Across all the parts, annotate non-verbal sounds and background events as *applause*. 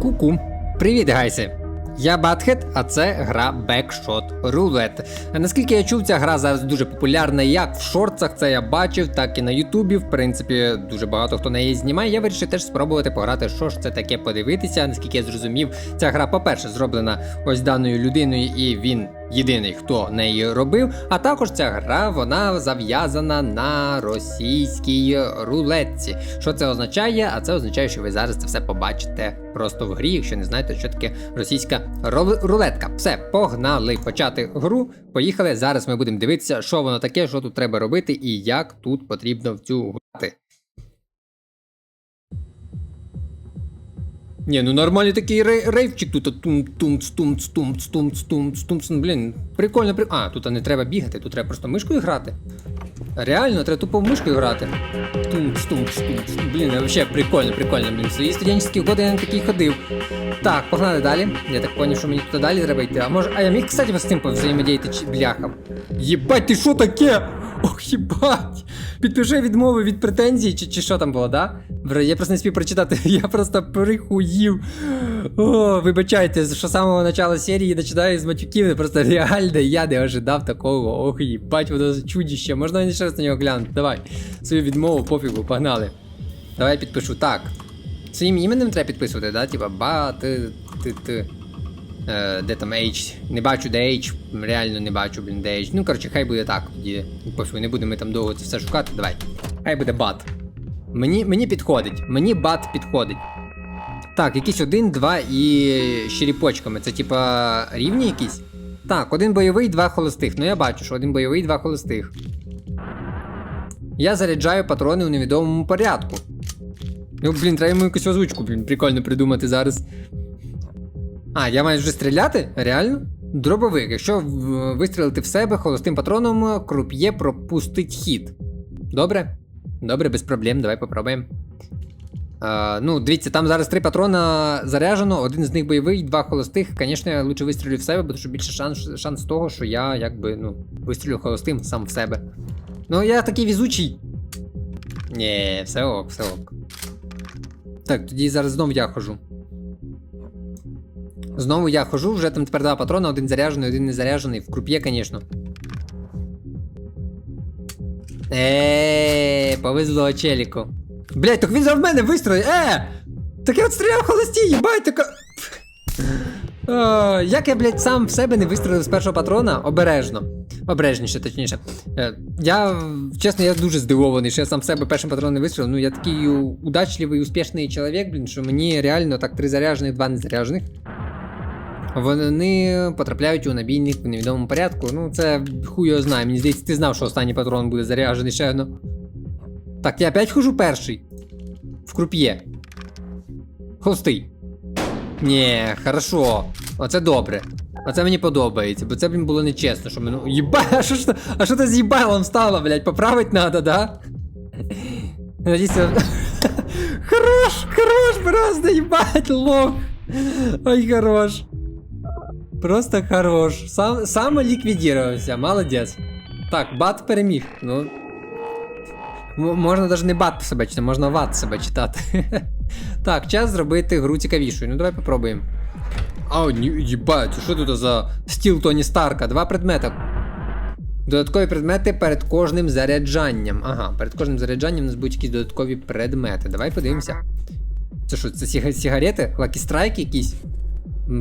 Ку-ку. Привіт, гайси! Я Батхет, а це гра Backshot Roulette. Наскільки я чув, ця гра зараз дуже популярна як в шорцах це я бачив, так і на Ютубі. В принципі, дуже багато хто на неї знімає. Я вирішив теж спробувати пограти, що ж це таке, подивитися. Наскільки я зрозумів, ця гра, по-перше, зроблена ось даною людиною, і він єдиний, хто неї робив. А також ця гра вона зав'язана на російській рулетці. Що це означає? А це означає, що ви зараз це все побачите просто в грі, якщо не знаєте, що таке російська рулетка. Все, погнали почати гру. Поїхали. Зараз ми будемо дивитися, що воно таке, що тут треба робити і як тут потрібно в цю грати. Не, ну нормальный такий рей рейвчик тут. Тумц-тумц-тумц-тумц-тумц-тумц. Блін, прикольно, при... А, тут не треба бігати, тут треба просто мишкою грати. Реально, треба тупо мишкою грати. Тум Блін, вообще прикольно, прикольно. Блін, в свої студентські годи я на такий ходив. Так, погнали далі. Я так поняв, що мені туди далі треба йти. А може, а я міг, кстати, з цим повзаємодіяти чи бляхам. Єбать, ти що таке? Ох, єбать! Підпиши відмови від претензій, чи, чи що там було, да? Бре, Я просто не спів прочитати, *laughs* я просто прихуїв. О, вибачайте, що з самого початку серії починаю з матюків, просто реально я не ожидав такого. Ох, їбать, воно чудіще. Можна ще раз на нього глянути. Давай. Свою відмову, пофігу, погнали. Давай підпишу. Так. Своїм іменем треба підписувати, да? Типа ба, ти, ти, ти. Е, де там H? Не бачу, де H. Реально не бачу, блін, де H. Ну, коротше, хай буде так тоді. Пофігу, не будемо там довго це все шукати. Давай. Хай буде бат. Мені, мені підходить. Мені бат підходить. Так, якісь один, два і з черепочками. Це типа рівні якісь? Так, один бойовий, два холостих. Ну я бачу, що один бойовий, два холостих. Я заряджаю патрони у невідомому порядку. Ну, блін, треба йому якусь озвучку, блін, прикольно придумати зараз. А, я маю вже стріляти? Реально? Дробовик. Якщо вистрілити в себе холостим патроном, круп'є пропустить хід. Добре? Добре, без проблем, давай попробуємо. Е, ну, дивіться, там зараз три патрона заряджено, один з них бойовий, два холостих. Звісно, я лучше вистрілю в себе, бо більше шанс, шанс того, що я якби, ну, вистрілю холостим сам в себе. Ну, я такий візучий. Ні, все ок, все ок. Так, тоді зараз знову я хожу. Знову я хожу, вже там тепер два патрона, один заряджений, один не заряджений. В круп'є, звісно. Еee, повезло челіку. Блять, так він за мене вистрілив. Е! Так я от стріляв в холості, їбать, така. Як я, блядь, сам в себе не вистрілив з першого патрона, обережно. Обережніше, точніше. Е, я, чесно, я дуже здивований, що я сам себе першим патроном не вистрілив. Ну, я такий удачливий, успішний чоловік, блін, що мені реально так три заряджених, два незаряджених. Вони потрапляють у набійник в невідомому порядку. Ну, це хуй його знає. Мені здається, ти знав, що останній патрон буде заряджений ще одно. Так, я опять хожу перший. В круп'є. Холстий. Ні, хорошо. Оце добре. Оце мені подобається, бо це, блін, було нечесно, що мене. Єба, а що ж а що ти з їбалом стало, блядь, поправить надо, да? Надіюся. *laughs* Хорош, хорош, просто їбать, лох. Ой, хорош. Просто хорош. Сам, сам ліквідувався, молодець. Так, бат переміг. Ну. Можна навіть не бат себе читати, можна ват себе читати. *laughs* так, час зробити гру цікавішою. Ну давай попробуємо. А, ні, їбать, що тут за стіл Тоні Старка? Два предмети. Додаткові предмети перед кожним заряджанням. Ага, перед кожним заряджанням у нас будуть якісь додаткові предмети. Давай подивимося. Це що, це сіга- сігарети? Лакі страйк якісь?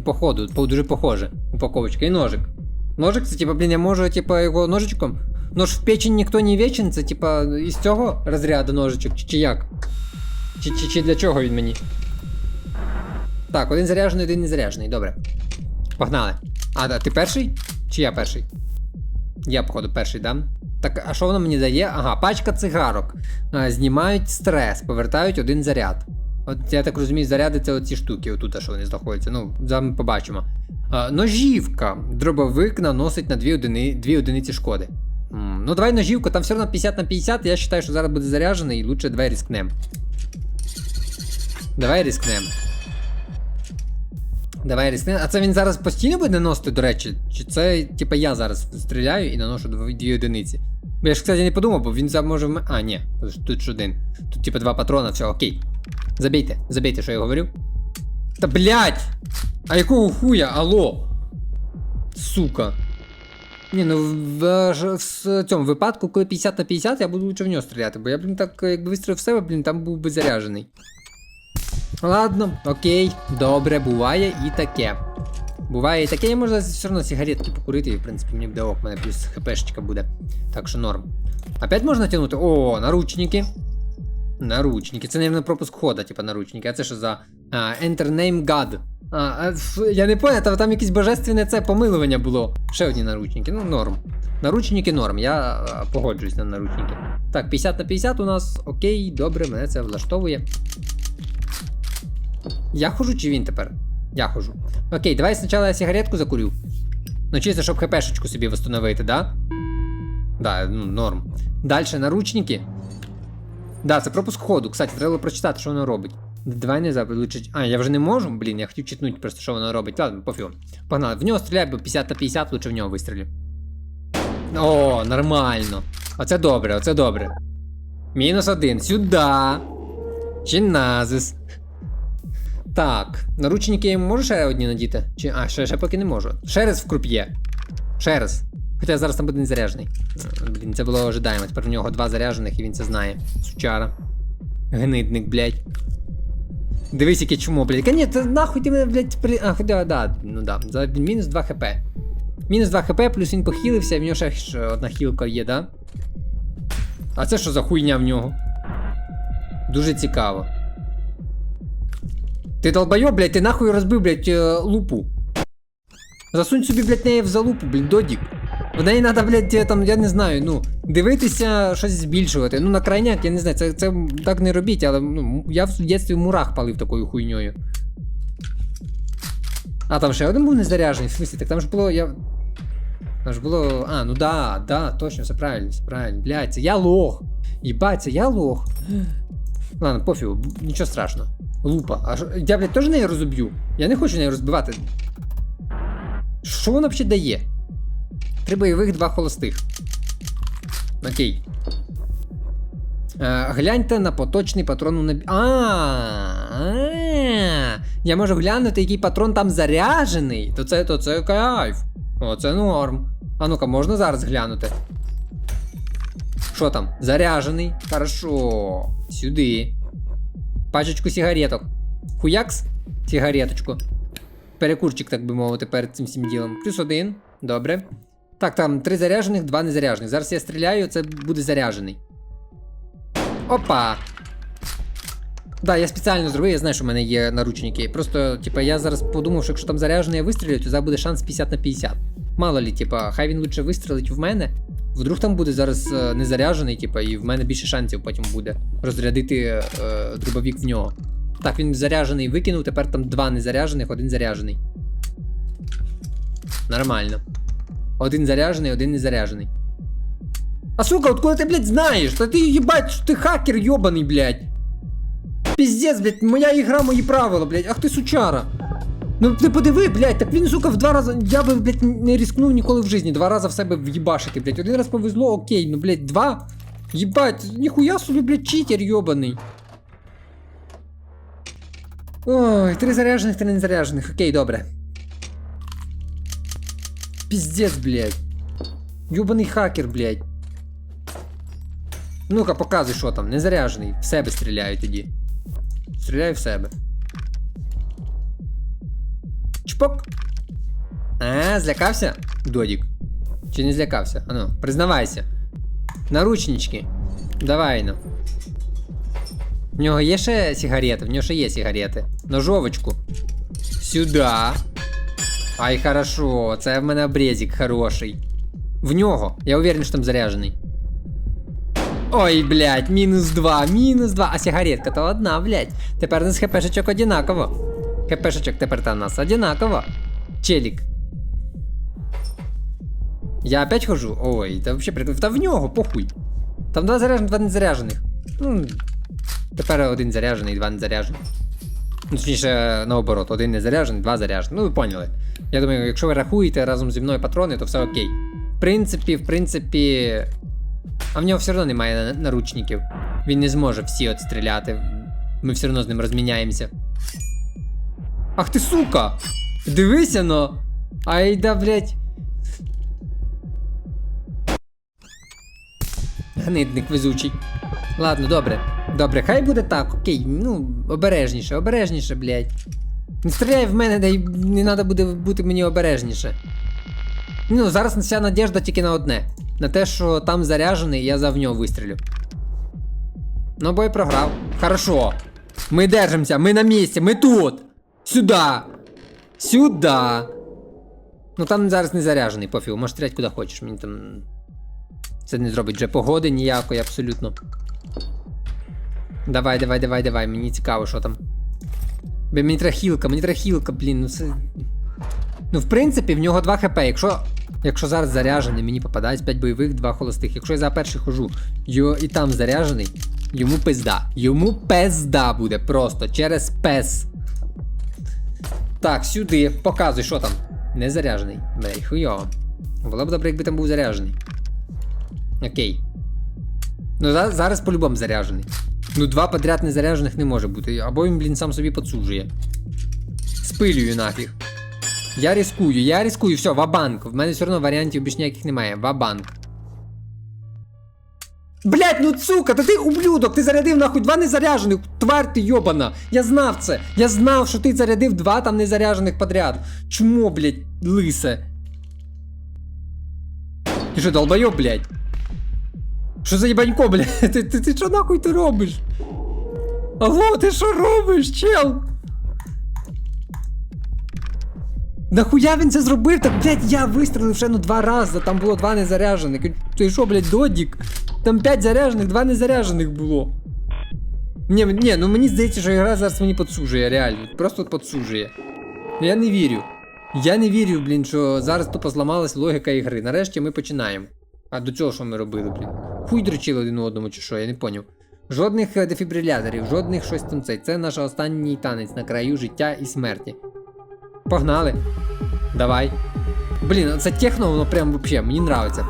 Походу, дуже похоже. Упаковочка і ножик. Ножик, це типа, блін, я можу, типа, його ножичком. Нож в печень ніхто не вічен, це типа із цього розряду ножичок, чи, чи як? Чи, чи, чи для чого він мені? Так, один заряджений, один не заряджений, добре. Погнали. А, да, ти перший? Чи я перший? Я, походу, перший, да? Так, а що воно мені дає? Ага, пачка цигарок. А, знімають стрес, повертають один заряд. От я так розумію, заряди це оці штуки, отут, що вони знаходяться. Ну, зараз ми побачимо. А, ножівка. Дробовик наносить на 2 одини, дві одиниці шкоди. М, ну, давай ножівку, там все одно 50 на 50, я вважаю, що зараз буде заряджений, і лучше давай рискнем. Давай рискнем. Давай рискнем. А це він зараз постійно буде наносити, до речі? Чи це, типа, я зараз стріляю і наношу дві, одиниці? Бо я ж, кстати, не подумав, бо він може. в А, ні, тут ж один. Тут, типа, два патрона, все, окей. Забійте, забійте, що я говорю. Та блять! А якого хуя? Алло? Сука. Ні, ну в, в, в цьому випадку, коли 50 на 50, я буду лучше в нього стріляти, бо я, блін, так, якби вистрілив в себе, блін, там був би заряджений. Ладно, окей, добре, буває і таке. Буває і таке, я можу все одно сигаретки покурити, і в принципі мені буде ок, мене плюс хпшечка буде. Так що норм. Опять можна тягнути? О, наручники. Наручники. Це, мабуть, пропуск хода, типа наручники. А це що за а, Enter Name God. А, я не понял, там, там якесь божественне це помилування було. Ще одні наручники. Ну, норм. Наручники норм, я погоджуюсь на наручники. Так, 50 на 50 у нас. Окей, добре, мене це влаштовує. Я хожу чи він тепер? Я хожу. Окей, давай спочатку я сигаретку закурю. Ну, чисто, щоб хпшечку собі встановити, да? Да, ну, норм. Дальше наручники. Да, це пропуск ходу. Кстати, треба прочитати, що воно робить. Давай не заблучить. А, я вже не можу? Блін, я хотів читнути просто, що воно робить. Ладно, пофігу. Погнали. В нього стріляй, бо 50 на 50, лучше в нього вистрілю. О, нормально. Оце добре, оце добре. Мінус один. Сюда. Чиназис. Так, наручники я можу ще одні надіти? Чи. А, ще, ще поки не можу. Ще раз в круп'є. Ще раз. Хоча зараз там буде не заряджений. Е, Блін, це було ожидаємо. Тепер в нього два заряджених і він це знає. Сучара. Гнидник, блядь. Дивись, яке чмо, блядь. Ні, це нахуй ти мене, блядь, при... А, хоча, да, ну да. За мінус 2 хп. Мінус 2 хп, плюс він похилився, в нього ще одна хілка є, да? А це що за хуйня в нього? Дуже цікаво. Ти долбойоб, блядь, ти нахуй розбив, блядь, е, лупу. Засунь собі, блядь, неї в залупу, блядь, додік. В неї треба, блядь, там, я не знаю, ну, дивитися, щось збільшувати. Ну, на крайняк, я не знаю, це, це так не робіть, але ну, я в дитинстві мурах палив такою хуйньою. А, там ще один був незаряджений, в смысле, так там ж було, я. Там ж було. А, ну да, да, точно, все правильно, все правильно. Блядь, це я лох. Їбать, це я лох. Ладно, пофігу, нічого страшного. Лупа. А що- я, блядь, теж неї розоб'ю. Я не хочу неї розбивати. Що воно взагалі дає? Три бойових, два холостих. Окей. Е, гляньте на поточний патрон у набі. А, а, я можу глянути, який патрон там заряджений. То це, то це кайф. О, це норм. А ну-ка, можна зараз глянути. Що там? Заряджений. Хорошо. Сюди. Пачечку сигареток. Хуякс? Сигареточку. Перекурчик, так би мовити, перед цим всім ділом. Плюс один. Добре. Так, там три заряджених, два незаряджених. Зараз я стріляю, це буде заряджений. Опа! Да, я спеціально зробив, я знаю, що в мене є наручники. Просто, типа, я зараз подумав, що якщо там заряджений я вистрілю, то зараз буде шанс 50 на 50. Мало лі, типа, хай він лучше вистрілить в мене. Вдруг там буде зараз е, незаряджений, типа, і в мене більше шансів потім буде розрядити е, дробовік в нього. Так, він заряджений викинув, тепер там два незаряджених, один заряджений. Нормально. Один заряджений, один незаряджений. А сука, откуда ти, блядь, знаєш? Та ти їбать, що ти хакер йобаний, блядь. Піздець, блядь, моя ігра, мої правила, блядь. Ах ти сучара. Ну ти подиви, блядь, так він, сука, в два рази. Я би, блядь, не рискнув ніколи в житті. Два рази в себе в'їбашити, блядь. Один раз повезло, окей, ну, блядь, два. Їбать, ніхуя собі, блядь, читер йобаний. Ой, три заряджених, три незаряджених. Окей, добре. Піздець, блядь. Йобаний хакер, блядь. Ну-ка, показуй, що там. Незаряджений. В себе стріляю тоді. Стріляю в себе. Чпок. А, злякався? Додік. Чи не злякався? Ану, признавайся. Наручнички. Давай ну. В нього є ще сигарети? В нього ще є сигарети. Ножовочку. Сюда. Ай, хорошо, це в мене обрезик хороший. В нього. Я уверен, що там заряджений. Ой, блядь, мінус 2, мінус 2. А сигаретка то одна, блядь. Тепер у нас хпшечок одинаково. Хпшечок тепер та нас одинаково. Челік. Я опять хожу? Ой, та вообще прикольно. Та в нього, похуй. Там два заряджених, два незаряджених. Ну, тепер один заряджений, два незаряджених. Ну, точніше, наоборот, один не заряджений, два заряджений. Ну, ви поняли. Я думаю, якщо ви рахуєте разом зі мною патрони, то все окей. В принципі, в принципі. А в нього все одно немає наручників. Він не зможе всі отстріляти. Ми все одно з ним розміняємося. Ах ти сука! Дивися но! Ай да, блядь. Гнидник везучий. Ладно, добре. Добре, хай буде так, окей. Ну, обережніше, обережніше, блядь. Не стріляй в мене, дай не треба буде бути мені обережніше. Ну, зараз вся надіжда тільки на одне. На те, що там заряжений, я за в нього вистрілю. Ну, бой програв. Хорошо. Ми держимося, ми на місці, ми тут. Сюда. Сюда. Ну там зараз не заряжений, пофігу, можеш стріляти куди хочеш. Мені там. Це не зробить вже погоди ніякої абсолютно. Давай, давай, давай, давай, мені цікаво, що там. Бе, мені треба хілка, мені треба хілка, блін, ну це. Ну, в принципі, в нього 2 хп. Якщо якщо зараз заряжений, мені попадають 5 бойових, 2 холостих. Якщо я за перший хожу, його і там заряжений, йому пизда. Йому пизда буде просто через пес. Так, сюди. Показуй, що там. Не заряжений. Бей, хуйово. Було б добре, якби там був заряжений. Окей. Ну, за- зараз по-любому заряжений. Ну, два подряд незаряжених не може бути. Або він, блін, сам собі подсужує. Спилюю нафіг. Я рискую, я рискую, все, вабанк. В мене все одно варіантів більш ніяких немає. Вабанк. Блять, ну сука, та ти ублюдок, ти зарядив нахуй два незаряжених, тварь ти йобана. Я знав це. Я знав, що ти зарядив два там незаряжених подряд. Чмо, блять, лисе. Ти що, долбойоб, блять? Що за єбанько, блядь? *laughs* Ти, ти, ти що нахуй ти робиш? Алло, ти що робиш, чел? Нахуя він це зробив? Так, блядь, я вистрілив ще ну два рази, там було два незаряжених. Ти що, блядь, додік? Там п'ять заряжених, два незаряжених було. Ні, ні, ну мені здається, що гра зараз мені подсужує, реально. Просто подсужує. Я не вірю. Я не вірю, блін, що зараз тупо зламалась логіка ігри. Нарешті ми починаємо. А до цього що ми робили, блін? Хуй дрочили один одному чи що, я не поняв. Жодних е, дефібриляторів, жодних щось там цей. Це наш останній танець на краю життя і смерті. Погнали. Давай. Блін, це техно, воно прям вообще, мені нравиться.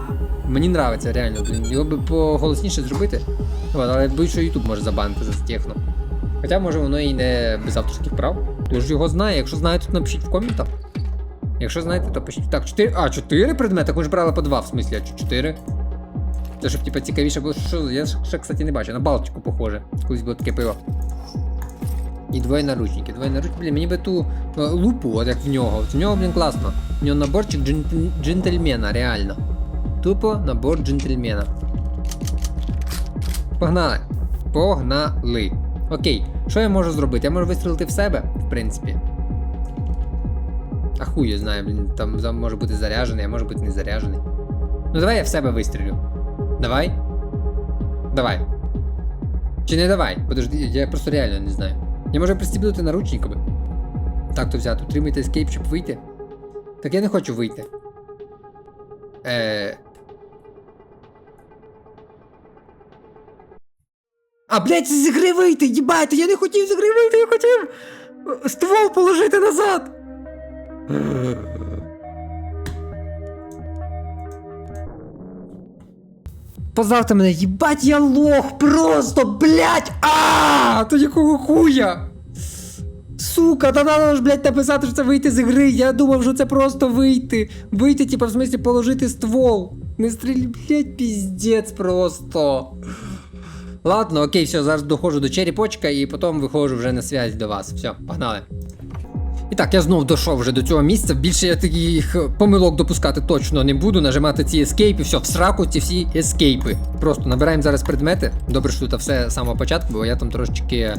Мені нравиться, реально, блін. Його би поголосніше зробити. От, але боюсь, що YouTube може забанити за техно. Хоча може воно і не без авторських прав. Хто ж його знає? Якщо знаєте, то напишіть в коментах. Якщо знаєте, то пишіть. Так, 4. А, 4 предмети? Ми ж брали по 2, в смислі, а 4. Це щоб типа цікавіше було, що я ще, кстати, не бачу. На Балтику похоже. Колись було таке пиво. І двоє наручники. Двоє наручники. Блін, мені би ту е, лупу, от як в нього. В нього, блін, класно. В нього наборчик джентльмена, реально. Тупо набор джентльмена. Погнали. Погнали. Окей, що я можу зробити? Я можу вистрілити в себе, в принципі. А хуй я знаю, блін, там може бути заряджений, а може бути не заряджений. Ну давай я в себе вистрілю. Давай. Давай. Чи не давай? Подожди, я просто реально не знаю. Я можу пристібнути наручниками. Так, то взяти. Утримайте escape, щоб вийти. Так я не хочу вийти. Е... А, блядь, з ігри вийти, їбайте, я не хотів з ігри вийти, я хотів е, ствол положити назад. Позавте мене, їбать я лох, просто, блядь, а То якого хуя? Сука, та надо ж, блядь, написати, що це вийти з гри. Я думав, що це просто вийти. Вийти, типа, в смислі, положити ствол. Не стріль, блядь, піздець просто. Ладно, окей, все, зараз доходжу до черепочка і потім виходжу вже на связь до вас. Все, погнали. І так, я знов дійшов вже до цього місця. Більше я таких помилок допускати точно не буду. Нажимати ці ескейпи, все, в сраку ці всі ескейпи. Просто набираємо зараз предмети. Добре, що тут все з самого початку, бо я там трошечки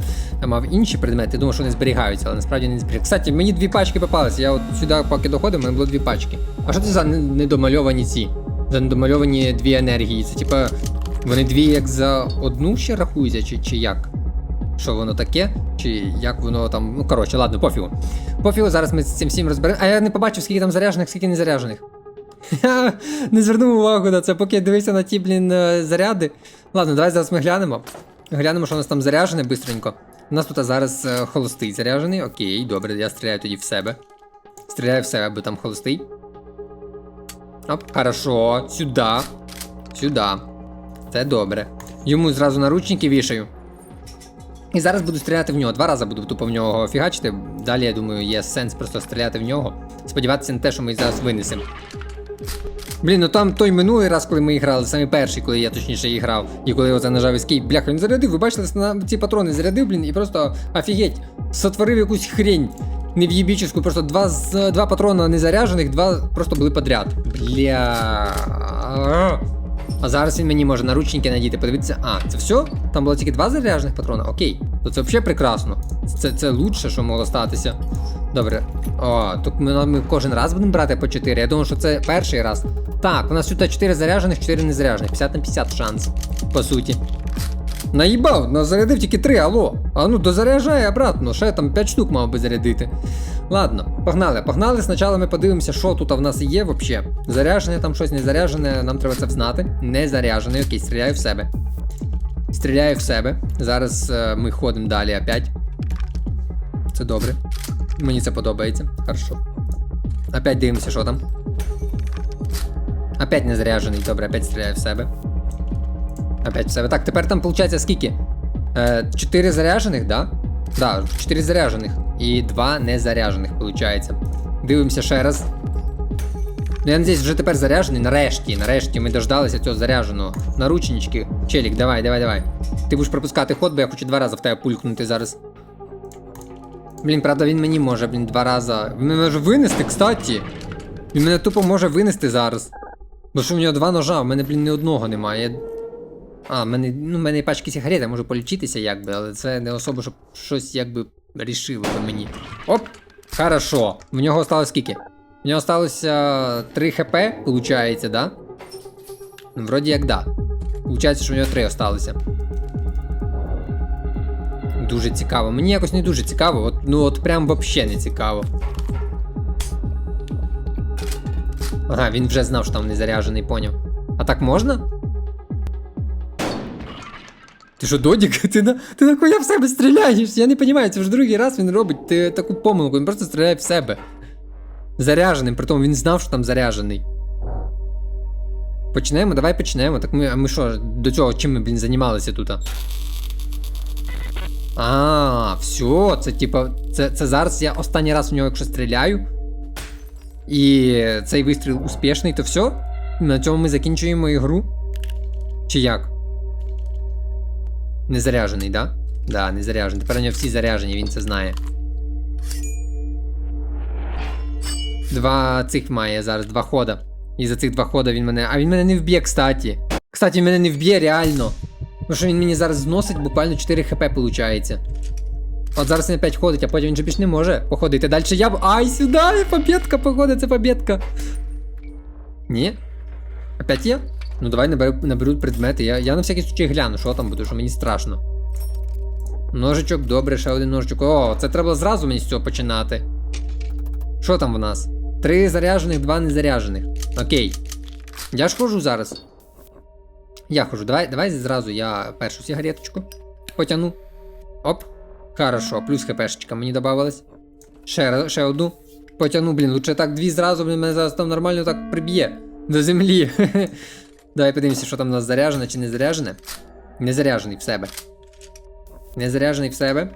мав інші предмети. Думав, що вони зберігаються, але насправді не зберігаються. Кстати, мені дві пачки попалися. Я от сюди, поки доходив, мене було дві пачки. А що це за недомальовані ці? За недомальовані дві енергії? Це типа. Вони дві як за одну ще рахуються, чи, чи як? Що воно таке? Чи як воно там. Ну, коротше, ладно, пофігу. Пофігу, зараз ми з цим всім розберемо. А я не побачив, скільки там заряджених, скільки не заряджених. Я не звернув увагу на це, поки я дивився на ті, блін, е, заряди. Ладно, давай зараз ми глянемо. Глянемо, що у нас там заряджене бистренько. У нас тут зараз е, холостий заряджений. Окей, добре, я стріляю тоді в себе. Стріляю в себе, бо там холостий. Оп, хорошо, сюди. Сюди. Це добре. Йому зразу наручники вішаю. І зараз буду стріляти в нього. Два рази буду тупо в нього фігачити. Далі, я думаю, є сенс просто стріляти в нього. Сподіватися на те, що ми зараз винесемо. Блін, ну там той минулий раз, коли ми грали, саме перший, коли я точніше і грав, і коли оце нажав ескейп, бляха, він зарядив, ви бачите, ці патрони зарядив, блін, і просто офігеть, сотворив якусь хрень. Нев'єбіческу, просто два, два патрона незаряжених, два просто були подряд. Бля. А зараз він мені може наручники надіти, подивитися. А, це все? Там було тільки два заряджених патрона? Окей. То це взагалі прекрасно. Це, це лучше, що могло статися. Добре. О, тут ми, ми кожен раз будемо брати по 4. Я думаю, що це перший раз. Так, у нас тут 4 заряджених, 4 незаряджених. 50 на 50 шанс, по суті. Наїбав, ну зарядив тільки 3, алло. А ну дозаряджай обратно, ще там 5 штук мав би зарядити. Ладно, погнали, погнали. Спочатку ми подивимося, що тут в нас є взагалі. Заряджене там щось не заряджене, нам треба це взнати. Не заряджене, окей, стріляю в себе. Стріляю в себе. Зараз е, ми ходимо далі опять. Це добре. Мені це подобається. Хорошо. Опять дивимося, що там. Опять не заряджений, добре, опять стріляю в себе. Опять в себе. Так, тепер там виходить скільки? Е, 4 заряджених, да? Да, 4 заряджених. І 2 незаряджених, виходить. Дивимося ще раз. Ну, я надіюсь, вже тепер заряджений. Нарешті, нарешті ми дождалися цього зарядженого. Наручнички. Челік, давай, давай, давай. Ти будеш пропускати ход, бо я хочу два рази в тебе пулькнути зараз. Блін, правда, він мені може, блін, два рази. Він мене може винести, кстати. Він мене тупо може винести зараз. Бо що в нього два ножа, в мене, блін, ні одного немає. Я... А, в мене, ну, мене пачки сигарет, я можу полічитися, якби, але це не особо, щоб щось якби рішило би мені. Оп! Хорошо. В нього осталось скільки? В нього осталося 3 хп, получається, да? Ну, вроді як да. Получається, що в нього 3 осталося. Дуже цікаво. Мені якось не дуже цікаво, от, ну от прям вообще не цікаво. Ага, він вже знав, що там не заряджений, поняв. А так можна? Ти що, Додік? *laughs* Ти на ти нахуя в себе стріляєш? Я не розумію, це вже другий раз він робить ти, таку помилку, він просто стріляє в себе. Заряженим, при тому він знав, що там заряжений. Почнемо, давай почнемо. Так ми, а ми що, до цього чим ми, блін, займалися тут? А, все, це типа. Це, це зараз я останній раз в нього, якщо стріляю. І цей вистріл успішний, то все? На цьому ми закінчуємо ігру? Чи як? Не заряжений, да? Да, не заряжений. Тепер у нього всі заряжені, він це знає. Два цих має зараз, два хода. І за цих два хода він мене. А він мене не вб'є, кстати. Кстати, він мене не вб'є, реально. Тому що він мені зараз зносить буквально 4 хп, виходить. От зараз він опять ходить, а потім він же більш не може походити. Далі я б. Ай, сюди! Побєдка, походу, це побєдка. Ні? Опять є? Ну давай наберу, предмети. Я, я на всякий случай гляну, що там буде, що мені страшно. Ножичок, добре, ще один ножичок. О, це треба зразу мені з цього починати. Що там в нас? Три заряджених, два незаряджених. Окей. Я ж хожу зараз. Я хожу. Давай, давай зразу я першу сигареточку потяну. Оп. Хорошо, плюс хпшечка мені додавалось. Ще, ще одну. Потяну, блін, лучше так дві зразу, блін, мене зараз там нормально так приб'є. До землі. *laughs* Давай подивимося, що там у нас заряджене чи не заряджене. Не заряджений в себе. Не заряджений в себе.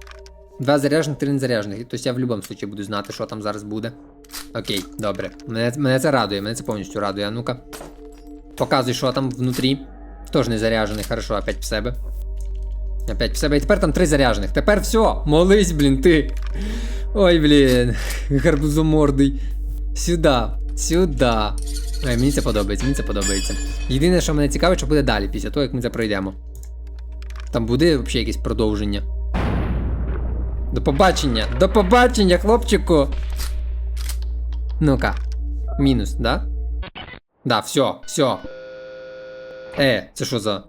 Два заряджених, три незаряджених. Тобто я в будь-якому випадку буду знати, що там зараз буде. Окей, добре. Мене, мене це радує, мене це повністю радує. А ну-ка. Показуй, що там внутрі. Теж не заряджений, хорошо, опять в себе. Опять в себе. І тепер там три заряджених. Тепер все. Молись, блін, ти. Ой, блін. Гарбузомордий. Сюда. Сюда. Ой, мені це подобається, мені це подобається. Єдине, що мене цікавить, що буде далі, після того, як ми це пройдемо. Там буде взагалі якесь продовження. До побачення! До побачення, хлопчику! Ну-ка. Мінус, да? Да, все, все. Е, це що за.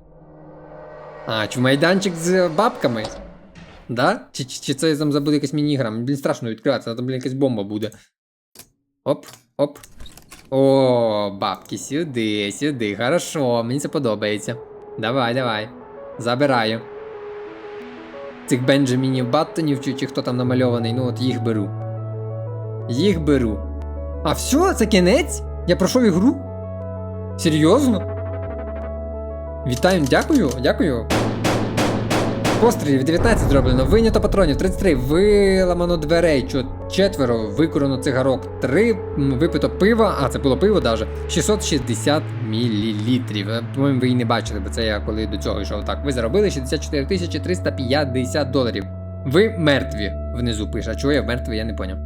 А, чи майданчик з бабками? Да? Чи, чи, чи це там забуде якась міні-гра? Мені, блін, страшно відкриватися, там, блін, якась бомба буде. Оп, оп. О, бабки, сюди, сюди. Хорошо, мені це подобається. Давай, давай. Забираю. Цих Бенджамінів Баттонів, чи, чи хто там намальований, ну от їх беру. Їх беру. А все, це кінець? Я пройшов ігру? Серйозно? Вітаю, дякую, дякую. Пострілів 19 зроблено, вийнято патронів 33, виламано дверей, четверо, викурено цигарок, 3, випито пива, а це було пиво даже, 660 мл. По-моєму, ви її не бачили, бо це я коли до цього йшов. Так, ви заробили 64 тисячі 350 доларів. Ви мертві. Внизу пише. А чого я мертвий, я не поняв.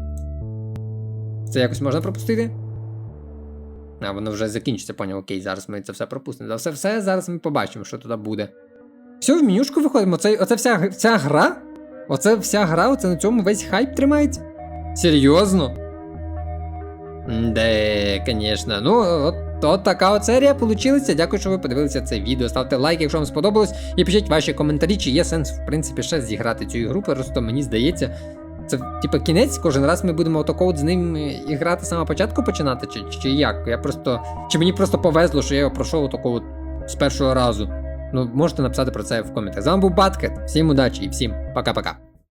Це якось можна пропустити? А, воно вже закінчиться, поняв. Окей, зараз ми це все пропустимо. За все, все, зараз ми побачимо, що туди буде. Все, в менюшку виходимо. Оце, оце вся, вся гра? Оце вся гра, оце на цьому весь хайп тримається? Серйозно? Де, звісно. Ну, от, от така от серія получилася. Дякую, що ви подивилися це відео. Ставте лайк, якщо вам сподобалось, і пишіть ваші коментарі, чи є сенс, в принципі, ще зіграти цю ігру. Просто мені здається, це типа кінець, кожен раз ми будемо отако от з ним і грати з початку починати, чи, чи як? Я просто. Чи мені просто повезло, що я його пройшов отако от з першого разу. Ну, можете написати про це в коментах. З вами був Баткет. Всім удачі і всім пока-пока.